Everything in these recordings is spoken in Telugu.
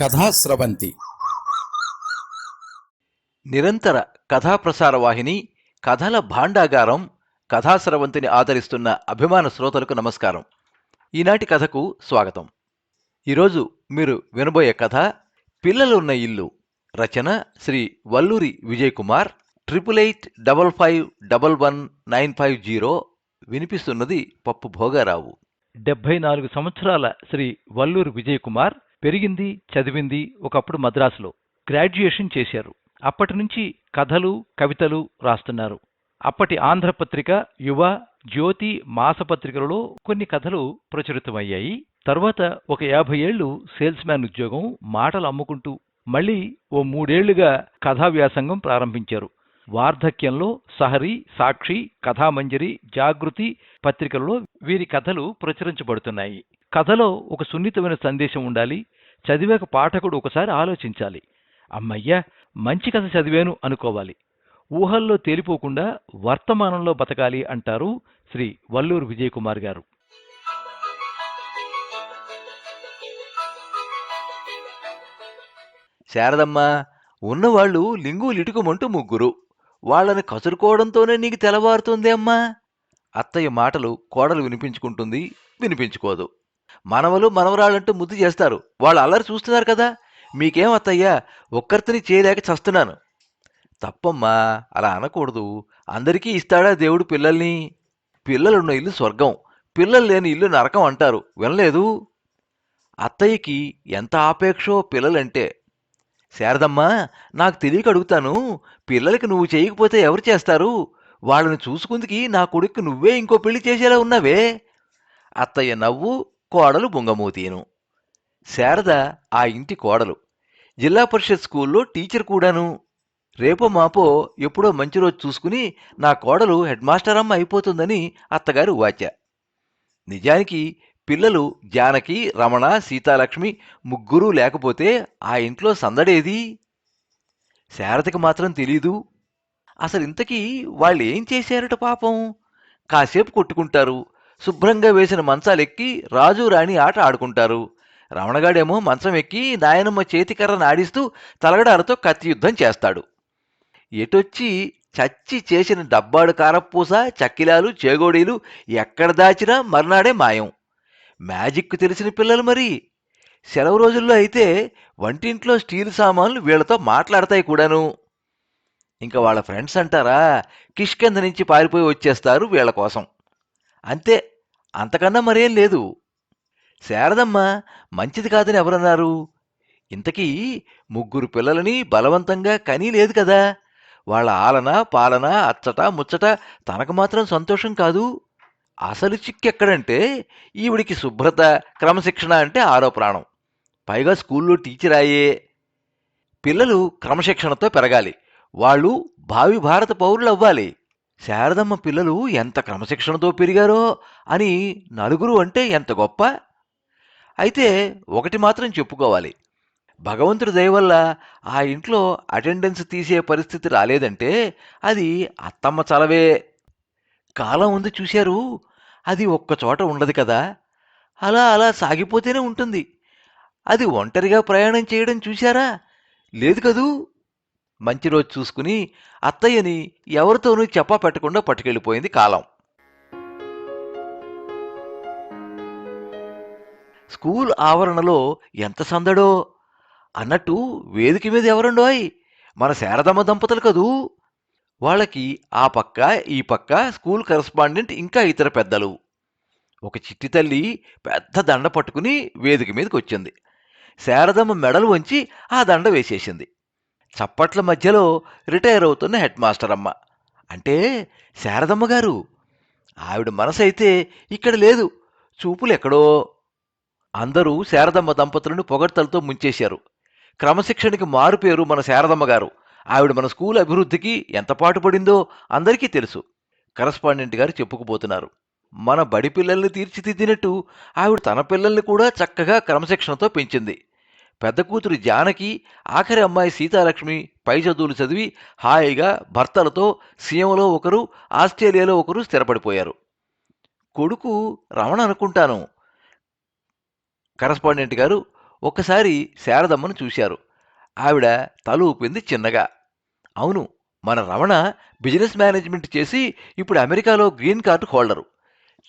కథాస్రవంతి నిరంతర కథాప్రసార వాహిని కథల భాండాగారం కథాస్రవంతిని ఆదరిస్తున్న అభిమాన శ్రోతలకు నమస్కారం. ఈనాటి కథకు స్వాగతం. ఈరోజు మీరు వినబోయే కథ పిల్లలున్న ఇల్లు రచన Shri Valluri Vijay Kumar triple eight double five double one nine five zero వినిపిస్తున్నది Pappu Bhogarao. డెబ్బై నాలుగు సంవత్సరాల శ్రీ వల్లూరు విజయ్ కుమార్ పెరిగింది చదివింది ఒకప్పుడు మద్రాసులో. గ్రాడ్యుయేషన్ చేశారు. అప్పటి నుంచి కథలు కవితలు రాస్తున్నారు. అప్పటి ఆంధ్రపత్రిక యువ జ్యోతి మాసపత్రికలలో కొన్ని కథలు ప్రచురితమయ్యాయి. తర్వాత ఒక యాభై ఏళ్ళు సేల్స్ మ్యాన్ ఉద్యోగం మాటలు అమ్ముకుంటూ మళ్ళీ ఓ మూడేళ్ళుగా కథా వ్యాసంగం ప్రారంభించారు. వార్ధక్యంలో సహరి సాక్షి కథామంజరి జాగృతి పత్రికలలో వీరి కథలు ప్రచురించబడుతున్నాయి. కథలో ఒక సున్నితమైన సందేశం ఉండాలి. చదివాక పాఠకుడు ఒకసారి ఆలోచించాలి. అమ్మయ్యా మంచి కథ చదివాను అనుకోవాలి. ఊహల్లో తేలిపోకుండా వర్తమానంలో బతకాలి అంటారు శ్రీ వల్లూరు విజయకుమార్ గారు. శారదమ్మ ఉన్నవాళ్ళు లింగులిటుకుమంటూ ముగ్గురు. వాళ్ళని కసురుకోవడంతోనే నీకు తెలవారుతుంది అమ్మా. అత్తయ్య మాటలు కోడలు వినిపించుకుంటుంది వినిపించుకోదు. మనవలు మనవరాళ్ళంటూ ముద్దు చేస్తారు. వాళ్ళు అల్లరి చూస్తున్నారు కదా. మీకేం అత్తయ్య? ఒక్కరితని చేయలేక చస్తున్నాను. తప్పమ్మా అలా అనకూడదు. అందరికీ ఇస్తాడా దేవుడు పిల్లల్ని? పిల్లలున్న ఇల్లు స్వర్గం. పిల్లలు లేని ఇల్లు నరకం అంటారు. వినలేదు? అత్తయ్యకి ఎంత ఆపేక్షో పిల్లలంటే. శారదమ్మా నాకు తెలియక అడుగుతాను. పిల్లలకి నువ్వు చేయకపోతే ఎవరు చేస్తారు? వాళ్ళని చూసుకుందికి నా కొడుక్కి నువ్వే ఇంకో పెళ్ళి చేసేలా ఉన్నావే? అత్తయ్య నవ్వు కోడలు బుంగమూతీను శారద ఆ ఇంటి కోడలు. జిల్లా పరిషత్ స్కూల్లో టీచర్ కూడాను. రేపో మాపో ఎప్పుడో మంచి రోజు చూసుకుని నా కోడలు హెడ్ మాస్టర్ అమ్మ అయిపోతుందని అత్తగారు వాచ నిజానికి పిల్లలు జానకి రమణ సీతాలక్ష్మి ముగ్గురూ లేకపోతే ఆ ఇంట్లో సందడేది? శారదకి మాత్రం తెలీదు. అసలు ఇంతకీ వాళ్ళు ఏం చేశారట పాపం? కాసేపు కొట్టుకుంటారు. శుభ్రంగా వేసిన మంచాలెక్కి రాజు రాణి ఆట ఆడుకుంటారు. రమణగాడేమో మంచం ఎక్కి నాయనమ్మ చేతికర్రను ఆడిస్తూ తలగడాలతో కత్తి యుద్ధం చేస్తాడు. ఎటొచ్చి చచ్చి చేసిన డబ్బాడు కారపూస చక్కిలాలు చేగోడీలు ఎక్కడ దాచినా మర్నాడే మాయం. మ్యాజిక్ తెలిసిన పిల్లలు మరి. సెలవు రోజుల్లో అయితే వంటింట్లో స్టీల్ సామాన్లు వీళ్ళతో మాట్లాడతాయి కూడాను. ఇంకా వాళ్ళ ఫ్రెండ్స్ అంటారా కిష్కింద నుంచి పారిపోయి వచ్చేస్తారు వీళ్ళ కోసం. అంతే. అంతకన్నా మరేం లేదు. శారదమ్మ మంచిది కాదని ఎవరన్నారు? ఇంతకీ ముగ్గురు పిల్లలని బలవంతంగా కనీ లేదు కదా. వాళ్ళ ఆలన పాలన అచ్చట ముచ్చట తనకు మాత్రం సంతోషం కాదు. అసలు చిక్కెక్కడంటే ఈవిడికి శుభ్రత క్రమశిక్షణ అంటే ఆరో ప్రాణం. పైగా స్కూల్లో టీచర్ అయ్యే పిల్లలు క్రమశిక్షణతో పెరగాలి. వాళ్ళు భావి భారత పౌరులు అవ్వాలి శారదమ్మ పిల్లలు ఎంత క్రమశిక్షణతో పెరిగారో అని నలుగురు అంటే ఎంత గొప్ప? అయితే ఒకటి మాత్రం చెప్పుకోవాలి. భగవంతుడి దయవల్ల ఆ ఇంట్లో అటెండెన్స్ తీసే పరిస్థితి రాలేదంటే అది అత్తమ్మ చలవే. కాలం ఉంది చూశారు అది ఒక్కచోట ఉండదు కదా. అలా అలా సాగిపోతేనే ఉంటుంది. అది ఒంటరిగా ప్రయాణం చేయడం చూశారా? లేదు కదూ? మంచి రోజు చూసుకుని అత్తయ్యని ఎవరితోనూ చెప్పా పెట్టకుండా పట్టుకెళ్ళిపోయింది కాలం. స్కూల్ ఆవరణలో ఎంత సందడో అన్నట్టు వేదిక మీద ఎవరండోయ్ మన శారదమ్మ దంపతులు కదూ? వాళ్ళకి ఆ పక్క ఈ పక్క స్కూల్ కరస్పాండెంట్ ఇంకా ఇతర పెద్దలు. ఒక చిట్టి తల్లి పెద్ద దండ పట్టుకుని వేదిక మీదకి వచ్చింది శారదమ్మ మెడలు వంచి ఆ దండ వేసేసింది. చప్పట్ల మధ్యలో రిటైర్ అవుతున్న హెడ్ మాస్టర్ అమ్మ. అంటే శారదమ్మ గారు. ఆవిడ మనసు అయితే ఇక్కడ లేదు. చూపులు ఎక్కడో. అందరూ శారదమ్మ దంపతులను పొగడ్తలతో ముంచేశారు. క్రమశిక్షణకి మారుపేరు మన శారదమ్మ గారు. ఆవిడ మన స్కూల్ అభివృద్ధికి ఎంత పాటుపడిందో అందరికీ తెలుసు. కరస్పాండెంట్ గారు చెప్పుకుపోతున్నారు. మన బడి పిల్లల్ని తీర్చిదిద్దినట్టు ఆవిడ తన పిల్లల్ని కూడా చక్కగా క్రమశిక్షణతో పెంచింది. పెద్ద కూతురు జానకి ఆఖరి అమ్మాయి సీతాలక్ష్మి పై చదువులు చదివి హాయిగా భర్తలతో సీఎంలో ఒకరు ఆస్ట్రేలియాలో ఒకరు స్థిరపడిపోయారు. కొడుకు రమణ అనుకుంటాను. కరస్పాండెంట్ గారు ఒక్కసారి శారదమ్మను చూశారు. ఆవిడ తల ఊపింది చిన్నగా. అవును మన రమణ బిజినెస్ మేనేజ్మెంట్ చేసి ఇప్పుడు అమెరికాలో గ్రీన్ కార్డు హోల్డరు.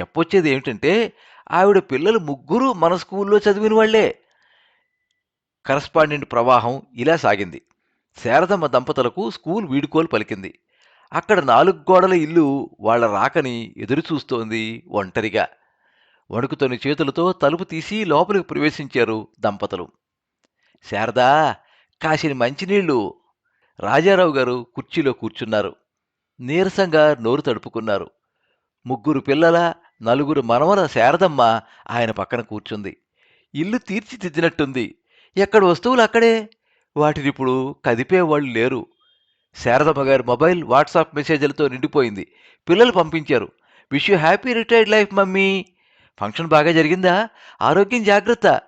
చెప్పొచ్చేది ఏమిటంటే ఆవిడ పిల్లలు ముగ్గురు మన స్కూల్లో చదివిన వాళ్ళే కరస్పాండెంట్ ప్రవాహం ఇలా సాగింది. శారదమ్మ దంపతులకు స్కూల్ వీడుకోలు పలికింది. అక్కడ నాలుగు గోడల ఇల్లు వాళ్ళ రాకని ఎదురుచూస్తోంది ఒంటరిగా. వణుకుతోని చేతులతో తలుపు తీసి లోపలికి ప్రవేశించారు దంపతులు. శారదా కాసిన మంచినీళ్ళు రాజారావు గారు కుర్చీలో కూర్చున్నారు. నీరసంగా నోరు తడుపుకున్నారు. ముగ్గురు పిల్లల నలుగురు మనవల శారదమ్మ ఆయన పక్కన కూర్చుంది. ఇల్లు తీర్చిదిద్దినట్టుంది. ఎక్కడ వస్తువులు అక్కడే? వాటిని ఇప్పుడు కదిపేవాళ్ళు లేరు. శారదమ్మ గారి మొబైల్ వాట్సాప్ మెసేజ్లతో నిండిపోయింది. పిల్లలు పంపించారు. Wish you happy retired life mummy. Function బాగా జరిగిందా? ఆరోగ్యం జాగ్రత్త.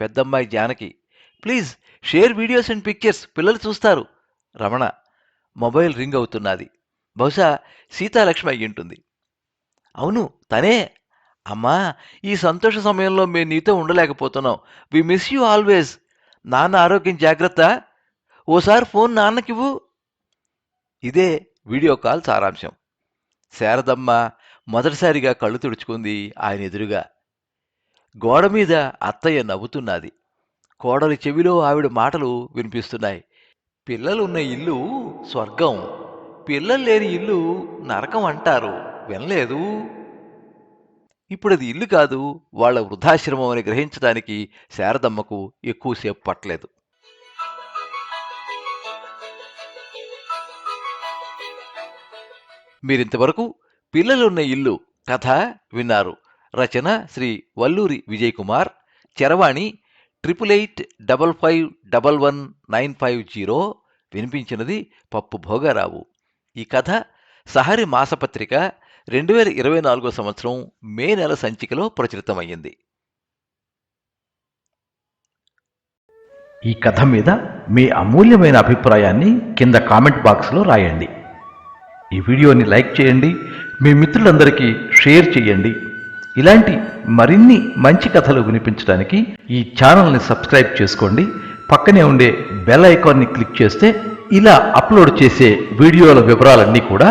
పెద్దమ్మాయి Janaki. Please share videos and pictures. పిల్లలు చూస్తారు. రమణ. మొబైల్ రింగ్ అవుతున్నది. బహుశా సీతాలక్ష్మి అయ్యి ఉంటుంది. అవును తనే. అమ్మా ఈ సంతోష సమయంలో మేము నీతో ఉండలేకపోతున్నాం. We miss you always. నాన్న ఆరోగ్యం జాగ్రత్త. ఓసారి ఫోన్ నాన్నకివ్వు. ఇదే వీడియో కాల్ సారాంశం. శారదమ్మ మొదటిసారిగా కళ్ళు తుడుచుకుంది ఆయన ఎదురుగా. గోడ మీద అత్తయ్య నవ్వుతున్నది. కోడలి చెవిలో ఆవిడ మాటలు వినిపిస్తున్నాయి. పిల్లలున్న ఇల్లు స్వర్గం. పిల్లలు లేని ఇల్లు నరకం అంటారు. వినలేదు. ఇప్పుడు అది ఇల్లు కాదు వాళ్ళ వృద్ధాశ్రమం అని గ్రహించడానికి శారదమ్మకు ఎక్కువసేపు పట్టలేదు. మీరింతవరకు పిల్లలున్న ఇల్లు కథ విన్నారు. రచన శ్రీ వల్లూరి విజయ్ కుమార్ చరవాణి triple eight double five double one nine five zero వినిపించినది Pappu Bhogarao. ఈ కథ సహరి మాసపత్రిక రెండు వేల ఇరవై నాలుగో సంవత్సరం మే నెల సంచికలో ప్రచురితమయ్యింది. ఈ కథ మీద మీ అమూల్యమైన అభిప్రాయాన్ని కింద కామెంట్ బాక్స్లో రాయండి. ఈ వీడియోని లైక్ చేయండి మీ మిత్రులందరికీ షేర్ చేయండి. ఇలాంటి మరిన్ని మంచి కథలు వినిపించడానికి ఈ ఛానల్ని సబ్స్క్రైబ్ చేసుకోండి. పక్కనే ఉండే బెల్ ఐకాన్ని క్లిక్ చేస్తే ఇలా అప్లోడ్ చేసే వీడియోల వివరాలన్నీ కూడా